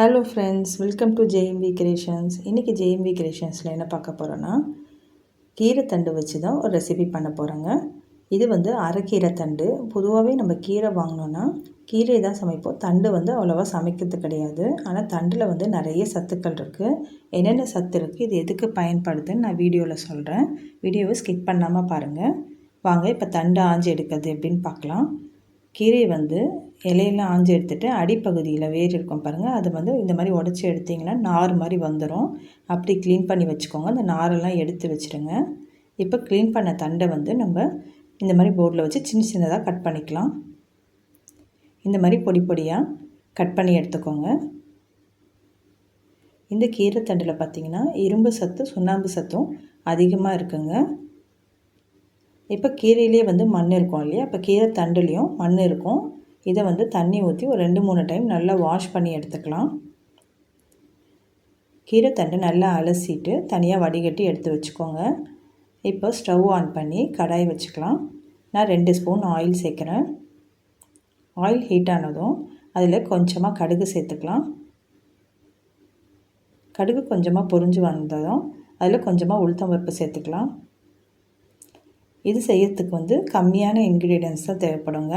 Hello friends welcome to JMP creations இன்றைக்கி JMP கிரியேஷன்ஸில் என்ன பார்க்க போகிறோன்னா கீரை தண்டு வச்சு தான் ஒரு ரெசிபி பண்ண போகிறோங்க இது வந்து அரைக்கீரை தண்டு. பொதுவாகவே நம்ம கீரை வாங்கினோன்னா கீரை தான் சமைப்போம். தண்டு வந்து அவ்வளோவா சமைக்கிறது கிடையாது. ஆனால் தண்டில் வந்து நிறைய சத்துக்கள் இருக்குது என்னென்ன சத்து இருக்குது இது எதுக்கு பயன்படுதுன்னு நான் வீடியோவில் சொல்கிறேன் வீடியோவை ஸ்கிப் பண்ணாமல் பாருங்கள் வாங்க இப்போ தண்டு ஆஞ்சி எடுக்கிறது எப்படின்னு பார்க்கலாம். கீரை வந்து இலையெல்லாம் ஆஞ்சு எடுத்துகிட்டு அடிப்பகுதியில் வேர் இருக்கும் பாருங்கள் அது வந்து இந்த மாதிரி உடச்சி எடுத்திங்கன்னா நார் மாதிரி வந்துடும் அப்படி க்ளீன் பண்ணி வச்சுக்கோங்க. அந்த நாரெல்லாம் எடுத்து வச்சுருங்க. இப்போ க்ளீன் பண்ண தண்டை வந்து நம்ம இந்த மாதிரி போர்டில் வச்சு சின்ன சின்னதாக கட் பண்ணிக்கலாம். இந்த மாதிரி பொடி பொடியாக கட் பண்ணி எடுத்துக்கோங்க. இந்த கீரை தண்டில் பார்த்திங்கன்னா இரும்பு சத்து சுண்ணாம்பு சத்தும் அதிகமாக இருக்குங்க. இப்போ கீரையிலே வந்து மண் இருக்கும் இல்லையா? இப்போ கீரை தண்டுலேயும் மண் இருக்கும். இதை வந்து தண்ணி ஊற்றி ஒரு ரெண்டு மூணு டைம் நல்லா வாஷ் பண்ணி எடுத்துக்கலாம். கீரை தண்டு நல்லா அலசிட்டு தனியாக வடிகட்டி எடுத்து வச்சுக்கோங்க. இப்போ ஸ்டவ் ஆன் பண்ணி கடாய் வச்சுக்கலாம். நான் ரெண்டு ஸ்பூன் ஆயில் சேர்க்குறேன். ஆயில் ஹீட் ஆனதும் அதில் கொஞ்சமாக கடுகு சேர்த்துக்கலாம். கடுகு கொஞ்சமாக பொறிஞ்சு வந்ததும் அதில் கொஞ்சமாக உளுத்தம் பருப்பு சேர்த்துக்கலாம். இது செய்யறதுக்கு வந்து கம்மியான இன்க்ரீடியன்ஸ் தான் தேவைப்படுங்க.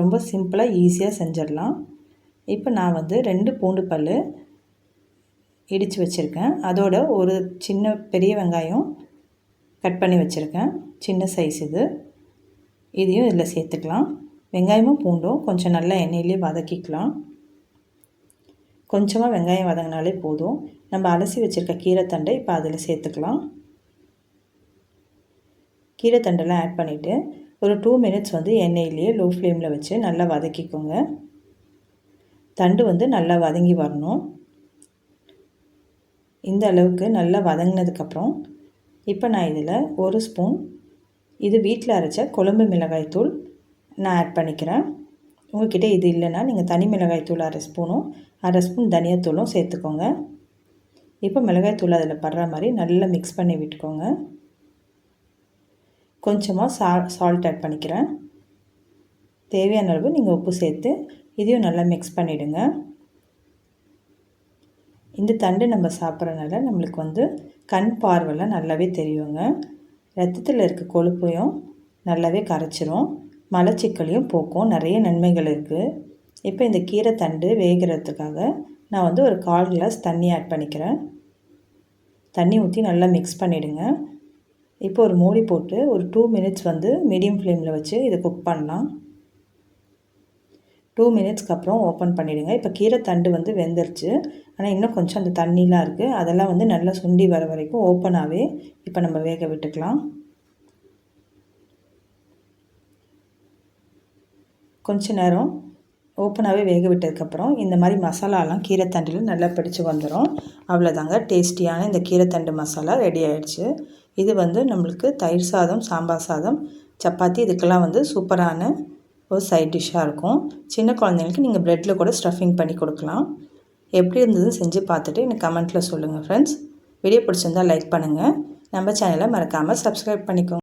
ரொம்ப சிம்பிளாக ஈஸியாக செஞ்சிடலாம். இப்போ நான் வந்து ரெண்டு பூண்டு பல் இடித்து வச்சுருக்கேன். அதோட ஒரு சின்ன பெரிய வெங்காயம் கட் பண்ணி வச்சுருக்கேன். சின்ன சைஸ் இது. இதையும் இதில் சேர்த்துக்கலாம். வெங்காயமும் பூண்டும் கொஞ்சம் நல்லா எண்ணெயிலே வதக்கிக்கலாம். கொஞ்சமாக வெங்காயம் வதங்கினாலே போதும். நம்ம அலசி வச்சுருக்க கீரைத்தண்டை இப்போ அதில் சேர்த்துக்கலாம். கீரைத்தண்டெல்லாம் ஆட் பண்ணிவிட்டு ஒரு டூ மினிட்ஸ் வந்து எண்ணெயிலேயே லோ ஃப்ளேமில் வச்சு நல்லா வதக்கிக்கோங்க. தண்டு வந்து நல்லா வதங்கி வரணும். இந்த அளவுக்கு நல்லா வதங்கினதுக்கப்புறம் இப்போ நான் இதில் ஒரு ஸ்பூன் இது வீட்டில் அரைச்ச கொழம்பு மிளகாய் தூள் நான் ஆட் பண்ணிக்கிறேன். உங்கள்கிட்ட இது இல்லைன்னா நீங்கள் தனி மிளகாய் தூள் அரை ஸ்பூனும் அரை ஸ்பூன் தனியாத்தூளும் சேர்த்துக்கோங்க. இப்போ மிளகாய் தூள் அதில் படுற மாதிரி நல்லா மிக்ஸ் பண்ணி விட்டுக்கோங்க. கொஞ்சமாக சா சால்ட் ஆட் பண்ணிக்கிறேன். தேவையான அளவு நீங்கள் உப்பு சேர்த்து இதையும் நல்லா மிக்ஸ் பண்ணிவிடுங்க இந்த தண்டு நம்ம சாப்பிட்றனால நம்மளுக்கு வந்து கண் பார்வையில் நல்லாவே தெரியுங்க. ரத்தத்தில் இருக்க கொழுப்பையும் நல்லாவே கரைச்சிரும். மலச்சிக்கலையும் போக்கும். நிறைய நன்மைகள் இருக்குது இப்போ இந்த கீரை தண்டு வேகிறதுக்காக நான் வந்து ஒரு கால் கிளாஸ் தண்ணி ஆட் பண்ணிக்கிறேன். தண்ணி ஊற்றி நல்லா மிக்ஸ் பண்ணிவிடுங்க இப்போ ஒரு மூடி போட்டு ஒரு டூ மினிட்ஸ் வந்து மீடியம் ஃப்ளேமில் வச்சு இதை குக் பண்ணலாம். டூ மினிட்ஸ்க்கு அப்புறம் ஓப்பன் பண்ணிவிடுங்க இப்போ கீரை தண்டு வந்து வெந்துருச்சு. ஆனால் இன்னும் கொஞ்சம் அந்த தண்ணிலாம் இருக்குது அதெல்லாம் வந்து நல்லா சுண்டி வர வரைக்கும் ஓப்பனாகவே இப்போ நம்ம வேக விட்டுக்கலாம். கொஞ்ச நேரம் ஓப்பனாகவே வேக விட்டதுக்கப்புறம் இந்த மாதிரி மசாலாலாம் கீரைத்தண்டில் நல்லா பிடிச்சி வந்துடும் அவ்வளோதாங்க டேஸ்டியான இந்த கீரைத்தண்டு மசாலா ரெடி ஆகிடுச்சு இது வந்து நம்மளுக்கு தயிர் சாதம் சாம்பார் சாதம் சப்பாத்தி இதுக்கெல்லாம் வந்து சூப்பரான ஒரு சைட் டிஷ்ஷாக இருக்கும். சின்ன குழந்தைங்களுக்கு நீங்கள் ப்ரெட்டில் கூட ஸ்டஃபிங் பண்ணி கொடுக்கலாம். எப்படி இருந்தது செஞ்சு பார்த்துட்டு எனக்கு கமெண்ட்டில் சொல்லுங்கள் ஃப்ரெண்ட்ஸ் வீடியோ பிடிச்சிருந்தால் லைக் பண்ணுங்கள் நம்ம சேனலை மறக்காமல் சப்ஸ்கிரைப் பண்ணிக்கோங்க.